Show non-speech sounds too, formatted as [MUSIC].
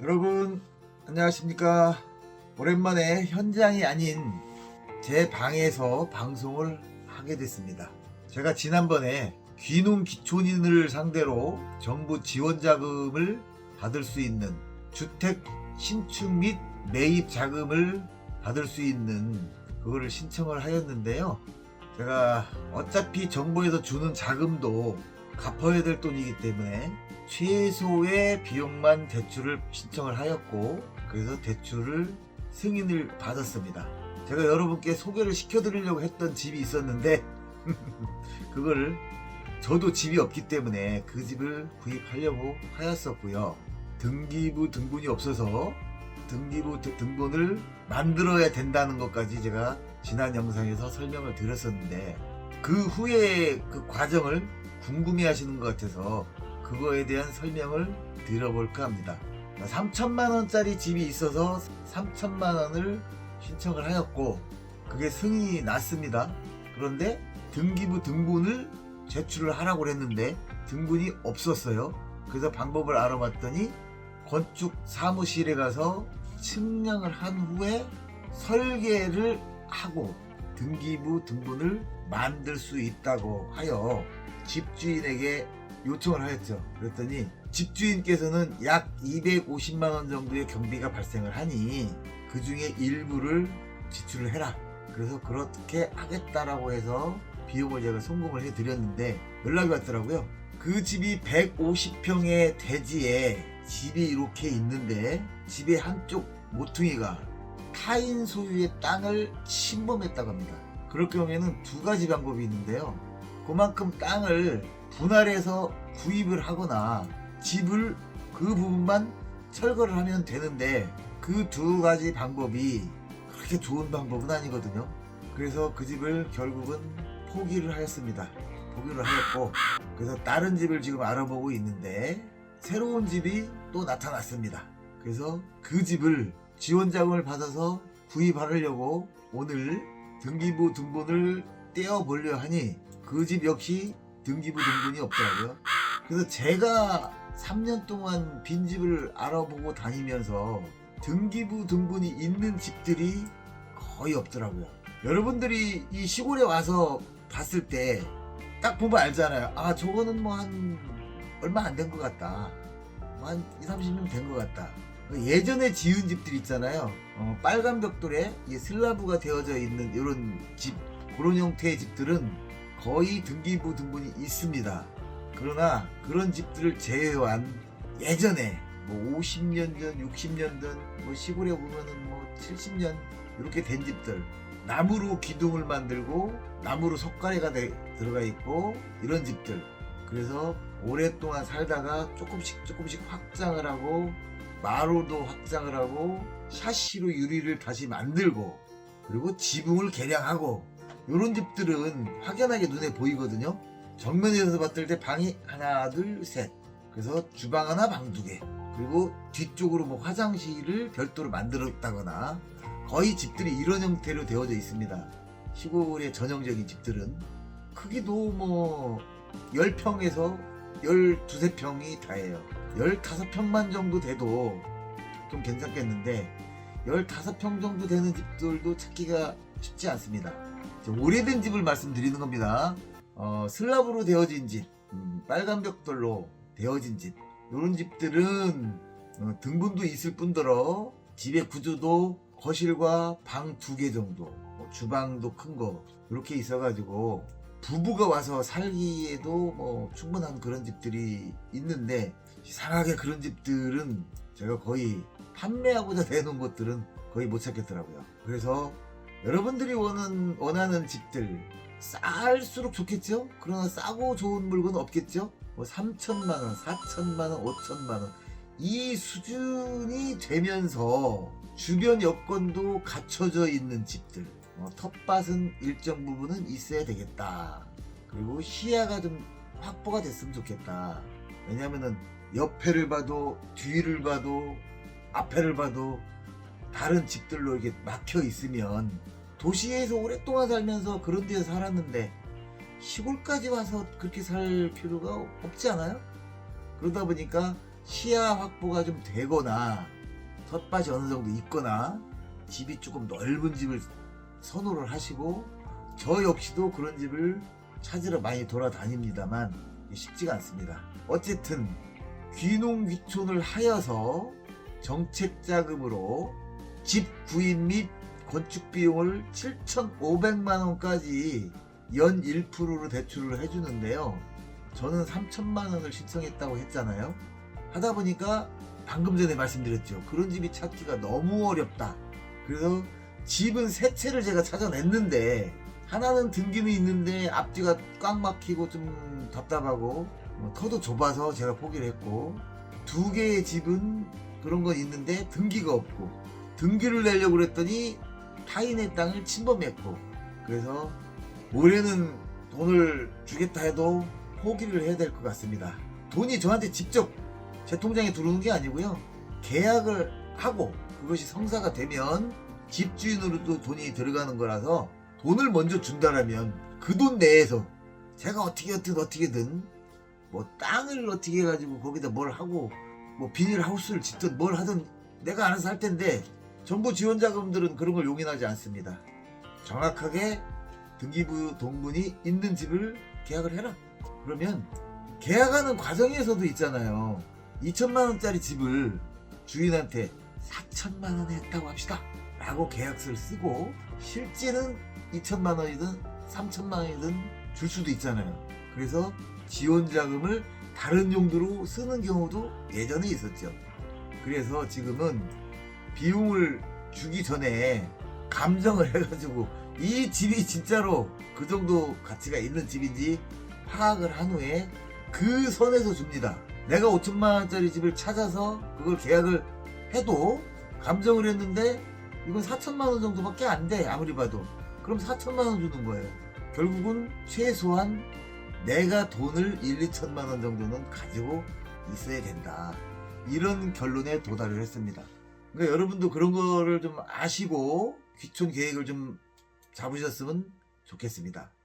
여러분 안녕하십니까? 오랜만에 현장이 아닌 제 방에서 방송을 하게 됐습니다. 제가 지난번에 귀농 기촌인을 상대로 정부 지원 자금을 받을 수 있는 주택 신축 및 매입 자금을 받을 수 있는 그거를 신청을 하였는데요. 제가 어차피 정부에서 주는 자금도 갚아야 될 돈이기 때문에 최소의 비용만 대출을 신청을 하였고 그래서 대출을 승인을 받았습니다. 제가 여러분께 소개를 시켜드리려고 했던 집이 있었는데 [LAUGHS] 그걸 저도 집이 없기 때문에 그 집을 구입하려고 하였었고요. 등기부 등본이 없어서 등기부 등- 등본을 만들어야 된다는 것까지 제가 지난 영상에서 설명을 드렸었는데 그 후에 그 과정을 궁금해 하시는 것 같아서 그거에 대한 설명을 드려볼까 합니다. 3천만 원짜리 집이 있어서 3천만 원을 신청을 하였고 그게 승인이 났습니다. 그런데 등기부 등본을 제출을 하라고 했는데 등본이 없었어요. 그래서 방법을 알아봤더니 건축 사무실에 가서 측량을 한 후에 설계를 하고 등기부 등본을 만들 수 있다고 하여 집주인에게 요청을 하였죠. 그랬더니 집주인께서는 약 250만 원 정도의 경비가 발생을 하니 그 중에 일부를 지출을 해라. 그래서 그렇게 하겠다라고 해서 비용을 제가 송금을 해드렸는데 연락이 왔더라고요. 그 집이 150평의 대지에 집이 이렇게 있는데 집의 한쪽 모퉁이가 타인 소유의 땅을 침범했다고 합니다. 그럴 경우에는 두 가지 방법이 있는데요. 그만큼 땅을 분할해서 구입을 하거나 집을 그 부분만 철거를 하면 되는데 그 두 가지 방법이 그렇게 좋은 방법은 아니거든요. 그래서 그 집을 결국은 포기를 하였습니다. 포기를 하였고 그래서 다른 집을 지금 알아보고 있는데 새로운 집이 또 나타났습니다. 그래서 그 집을 지원 자금을 받아서 구입하려고 오늘 등기부 등본을 떼어 보려 하니 그 집 역시 등기부 등본이 없더라고요. 그래서 제가 3년 동안 빈집을 알아보고 다니면서 등기부 등본이 있는 집들이 거의 없더라고요. 여러분들이 이 시골에 와서 봤을 때 딱 보면 알잖아요. 아, 저거는 뭐 한 얼마 안 된 것 같다. 뭐한 2, 30년 된 것 같다. 예전에 지은 집들 있잖아요. 어, 빨간 벽돌에 이 슬라브가 되어져 있는 이런 집, 그런 형태의 집들은 거의 등기부 등본이 있습니다. 그러나 그런 집들을 제외한 예전에 뭐 50년 전, 60년 전, 뭐 시골에 보면은 뭐 70년 이렇게 된 집들 나무로 기둥을 만들고 나무로 석가래가 돼- 들어가 있고 이런 집들 그래서 오랫동안 살다가 조금씩 조금씩 확장을 하고 마루도 확장을 하고 샤시로 유리를 다시 만들고 그리고 지붕을 개량하고 이런 집들은 확연하게 눈에 보이거든요. 정면에서 봤을 때 방이 하나, 둘, 셋. 그래서 주방 하나, 방 두 개. 그리고 뒤쪽으로 뭐 화장실을 별도로 만들었다거나 거의 집들이 이런 형태로 되어져 있습니다. 시골의 전형적인 집들은 크기도 뭐 10평에서 12, 3평이 다예요. 15평만 정도 돼도 좀 괜찮겠는데 15평 정도 되는 집들도 찾기가 쉽지 않습니다. 오래된 집을 말씀드리는 겁니다. 어, 슬랍으로 되어진 집, 음, 빨간 벽돌로 되어진 집, 이런 집들은 어, 등분도 있을 뿐더러 집의 구조도 거실과 방 두 개 정도, 뭐 주방도 큰 거 이렇게 있어가지고 부부가 와서 살기에도 뭐 충분한 그런 집들이 있는데 이상하게 그런 집들은 제가 거의 판매하고자 내놓은 것들은 거의 못 찾겠더라고요. 그래서 여러분들이 원하는, 원하는 집들 쌀수록 좋겠죠? 그러나 싸고 좋은 물건은 없겠죠? 뭐 3천만 원, 4천만 원, 5천만 원. 이 수준이 되면서 주변 여건도 갖춰져 있는 집들. 어, 텃밭은 일정 부분은 있어야 되겠다. 그리고 시야가 좀 확보가 됐으면 좋겠다. 왜냐면은 옆에를 봐도 뒤를 봐도 앞에를 봐도 다른 집들로 이렇게 막혀 있으면 도시에서 오랫동안 살면서 그런 데서 살았는데 시골까지 와서 그렇게 살 필요가 없지 않아요? 그러다 보니까 시야 확보가 좀 되거나 텃밭이 어느 정도 있거나 집이 조금 넓은 집을 선호를 하시고 저 역시도 그런 집을 찾으러 많이 돌아다닙니다만 쉽지가 않습니다. 어쨌든 귀농귀촌을 하여서 정책 자금으로 집 구입 및 건축 비용을 7,500만 원까지 연 1%로 대출을 해주는데요. 저는 3천만 원을 신청했다고 했잖아요. 하다 보니까 방금 전에 말씀드렸죠. 그런 집이 찾기가 너무 어렵다. 그래서 집은 세 채를 제가 찾아냈는데 하나는 등기는 있는데 앞뒤가 꽉 막히고 좀 답답하고 뭐 터도 좁아서 제가 포기를 했고 두 개의 집은 그런 건 있는데 등기가 없고 등기를 내려고 그랬더니 타인의 땅을 침범했고 그래서 올해는 돈을 주겠다 해도 포기를 해야 될 것 같습니다. 돈이 저한테 직접 제 통장에 들어오는 게 아니고요. 계약을 하고 그것이 성사가 되면 집주인으로도 돈이 들어가는 거라서 돈을 먼저 준다라면 그 돈 내에서 제가 어떻게 어떻게 어떻게든 뭐 땅을 어떻게 해가지고 거기다 뭘 하고 뭐 비닐하우스를 짓든 뭘 하든 내가 알아서 할 텐데 정부 지원 자금들은 그런 걸 용인하지 않습니다. 정확하게 등기부 동문이 있는 집을 계약을 해라. 그러면 계약하는 과정에서도 있잖아요. 2천만 원짜리 집을 주인한테 4천만 원에 했다고 합시다. 라고 계약서를 쓰고 실제는 2천만 원이든 3천만 원이든 줄 수도 있잖아요. 그래서 지원 자금을 다른 용도로 쓰는 경우도 예전에 있었죠. 그래서 지금은 비용을 주기 전에 감정을 [LAUGHS] 해가지고 이 집이 진짜로 그 정도 가치가 있는 집인지 파악을 한 후에 그 선에서 줍니다. 내가 5천만 원짜리 집을 찾아서 그걸 계약을 해도 감정을 했는데 이건 4천만 원 정도밖에 안 돼. 아무리 봐도. 그럼 4천만 원 주는 거예요. 결국은 최소한 내가 돈을 1, 2천만 원 정도는 가지고 있어야 된다. 이런 결론에 도달을 했습니다. 그러니까 여러분도 그런 거를 좀 아시고 귀촌 계획을 좀 잡으셨으면 좋겠습니다.